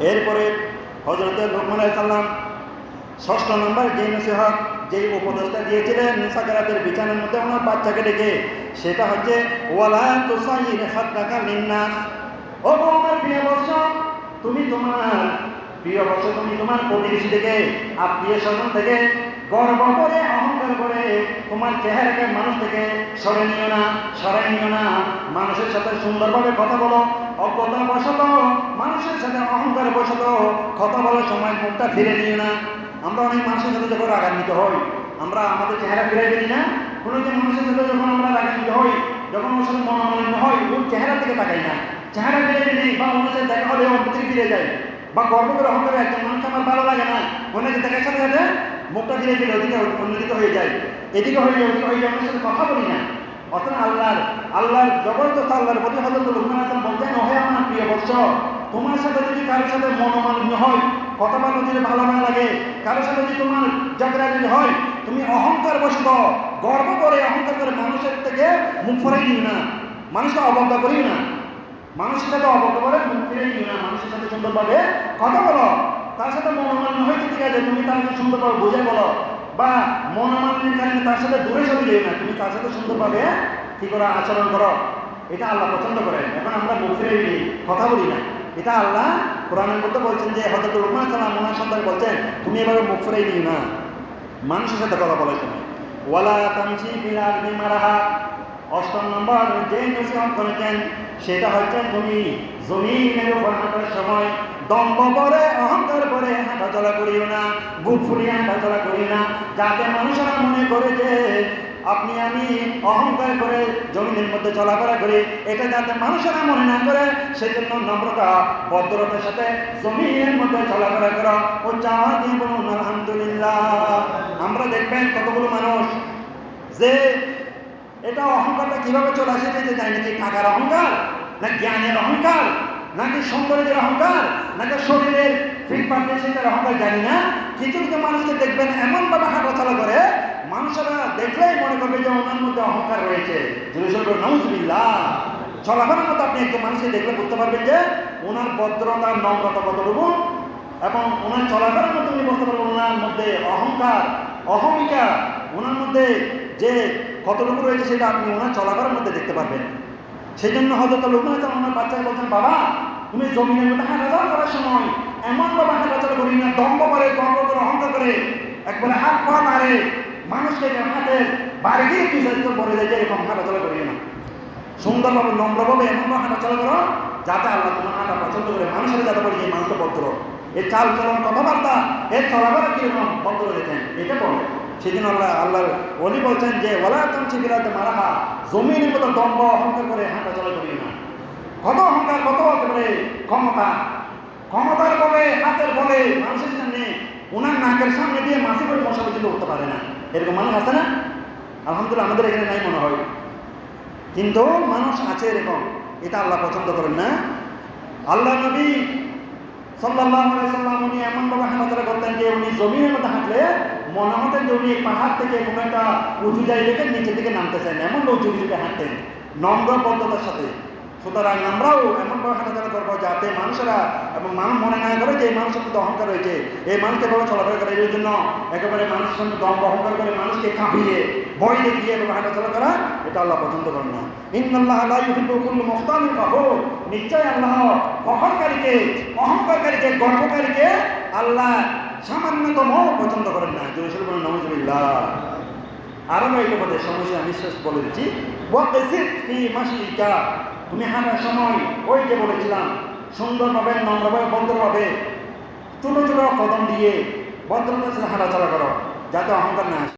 এরপরে হজরত লোকমান সাল্লাম ষষ্ঠ নম্বর যে নসিহত যে উপদেশটা দিয়েছিলেন সাকারাতের বিছানার মধ্যে ওনার বাচ্চাকে ডেকে, সেটা হচ্ছে, ওয়ালা তুসাইর খাদ্দাকা নিন্নাস ও আমার প্রিয় বর্ষ, তুমি তোমার, প্রিয় বর্ষ, তুমি তোমার প্রতিবেশী থেকে, আত্মীয় স্বজন থেকে গর্ব করে, অহংকার করে তোমার চেহারাকে মানুষ থেকে সরে নিও না, সরাই নিও না। মানুষের সাথে সুন্দরভাবে কথা বলো, অজ্ঞতা বসত মানুষের সাথে অহংকার বসত কথা বলার সময় মুখটা ফিরে নিও না। আমরা অনেক মানুষের সাথে যখন রাগান্বিত হই, আমরা আমাদের চেহারা ফিরে ফেলি না। কোনো যে মানুষের সাথে যখন আমরা রাগান্বিত হই, যখন ওর সাথে মনোমালিন্য হয়, ওর চেহারা থেকে তাকাই না। চেহারা ফিরে ফেলি বা ওর সাথে দেখা হলে থেকে ফিরে যায়, বা গর্ব করে অহংকারে একজন মানুষ আমার ভালো লাগে না। ওনাকে দেখার সাথে সাথে মুখটা ফিরে ফেলে ওদিকে হয়ে যায়। এদিকে হয়ে যায়, ওদিকে হয়ে যায় সাথে কথা বলি না। অর্থাৎ আল্লাহর আল্লাহর জবরদস্ত আল্লাহর প্রতি হজরত লুকমান হাসান বলতেন, ওহে আমার প্রিয় বৎস, তোমার সাথে যদি কারোর সাথে মনোমালিন্য হয় কথা বলা যদি ভালো না লাগে? কারোর সাথে যদি তোমার ঝগড়া যদি হয়, তুমি অহংকার বসত গর্ব করে অহংকার করে মানুষের থেকে মুখ ফরাই নিও না। মানুষকে অবজ্ঞা করিও না। মানুষের সাথে অবজ্ঞা করে মুখ ফিরে নিও না। মানুষের সাথে সুন্দরভাবে কথা বলো। তার সাথে মনোমালিন্য হয়তো ঠিক আছে? তুমি তাকে সুন্দরভাবে বুঝে বলো। বা মনোমালিন্যের কারণে তার সাথে দূরে সরে যেও না, তুমি তার সাথে সুন্দরভাবে কি করে, আচরণ করো। এটা আল্লাহ পছন্দ করেন। এখন আমরা মুখ কথা বলি না। এটা আল্লাহ কোরআনের মধ্যে বলছেন যে হয়তো রুকমান সালাম ওনার সন্তান বলছেন, তুমি এভাবে মুখ ফিরে নিও না। মানুষের সাথে কথা বলার সময়। ওয়ালা তামসি ফিলার মারাহা। অষ্টম নম্বর যে নসিহত করেছেন, সেটা হচ্ছে তুমি জমিনের উপর সময় দম্ভ করে অহংকার করে হাঁটাচলা করিও না, বুক ফুলিয়ে হাঁটাচলা করিও না। যাতে মানুষেরা মনে করে যে আপনি আমি অহংকার করে জমিনের মধ্যে চলাফেরা করি, এটা যাতে মানুষেরা মনে না করে, সেজন্য নম্রতা, ভদ্রতার সাথে জমিনের মধ্যে চলাফেরা করা। ও চাওয়া দিয়ে বলুন, আলহামদুলিল্লাহ। আমরা দেখবেন কতগুলো মানুষ যে এটা অহংকারটা কীভাবে চলে আসে যেতে চায় নাকি টাকার অহংকার না জ্ঞানের অহংকার? নাকি সৌন্দর্যের অহংকার? নাকি শরীরের ফিট পার্টিসের অহংকার? জানি না। কিছু কিছু মানুষকে দেখবেন এমনভাবে হাঁটাচলা করে, মানুষেরা দেখলেই মনে করবে যে ওনার মধ্যে অহংকার রয়েছে। নজবিল্লা চলাফেরার মতো আপনি একজন মানুষকে দেখলে বুঝতে পারবেন যে ওনার ভদ্রতা, নম্রতা কতটুকু এবং ওনার চলাফেরার মধ্যে উনি বুঝতে পারবেন ওনার মধ্যে অহংকার, অহমিকা, ওনার মধ্যে যে কতটুকু রয়েছে সেটা আপনি ওনার চলাফেরার মধ্যে দেখতে পারবেন। সেই জন্য হজরত লোকমান ওনার বাচ্চাকে বলছেন বাবা, তুমি জমিনের মধ্যে হাঁটাচলা করার সময় এমন বাবা হাঁটাচলা করি না, দম্ভ করে দম্ভ করে, অহংকার করে, একবারে হাত পা মারে মানুষকে হাতের বাইরে গিয়ে তুই সাহায্য করে দেয় যে এরকম হাঁটাচলা করি না। সুন্দরভাবে, নম্রভাবে এমনভাবে হাঁটাচলা করো, যাতে আল্লাহ তোমার হাঁটা পছন্দ করে, মানুষের যাতে বলে এই মানুষটা ভদ্র এর চাল চলন কথাবার্তা, এর চলাফেরা কীরকম? ভদ্র দিতেন এটা বলে। সেদিন আল্লাহ, আল্লাহর অলি বলছেন যে ওলা তামছি বিরাতে মারাহা, জমিনের মতো দম্ভ অহংকার করে হাঁটা চলা করি না। কত অহংকার, কত একেবারে ক্ষমতা? ক্ষমতার বলে, হাতের বলে, মানুষের সামনে ওনার নাকের সামনে দিয়ে মাসি করে মশা পর্যন্ত উঠতে পারে না। এরকম মানুষ আছে না? আলহামদুলিল্লাহ আমাদের এখানে নাই মনে হয়। কিন্তু মানুষ আছে এরকম। এটা আল্লাহ পছন্দ করেন না। আল্লাহ নবী সাল্লাহ সাল্লাম উনি এমনভাবে উনি জমিনের মধ্যে হাঁটলে মনে হতেন যে উনি পাহাড় থেকে কোনো একটা উঁচু জায়গা থেকে নিচের দিকে নামতেছেন এমন উঁচু দিকে হাঁটতেন নম্র বদ্ধতার সাথে। সুতরাং আমরাও এমনভাবে হাঁটাচলা করব যাতে মানুষেরা এবং মানুষ মনে না করে যে এই মানুষের মধ্যে অহংকার রয়েছে। এই মানুষকে এভাবে চলাফেরা করে এই জন্য একেবারে মানুষের সঙ্গে দম্ভ অহংকার করে মানুষকে কাঁপিয়ে, ভয় দেখিয়ে এবং হাঁটাচলা করা এটা আল্লাহ পছন্দ করেন না। ইন্দাল্লাহ ফাখুর নিশ্চয় আল্লাহ ফখরকারীকে অহংকারকারীকে, গর্বকারীকে আল্লাহ সামান্যতম পছন্দ করেন না। জোরে শুরু করেন নমজুবিল্লাহ আরও একটা কথা সমস্যা আমি শেষ বলে দিচ্ছি। তুমি হানার সময়। ওই যে বলেছিলাম সুন্দরভাবে নম্রভাবে ভদ্রভাবে ছোটো ছোটো কদম দিয়ে ভদ্রতার সাথে হাঁটাচলা করো, যাতে অহংকার না আসে।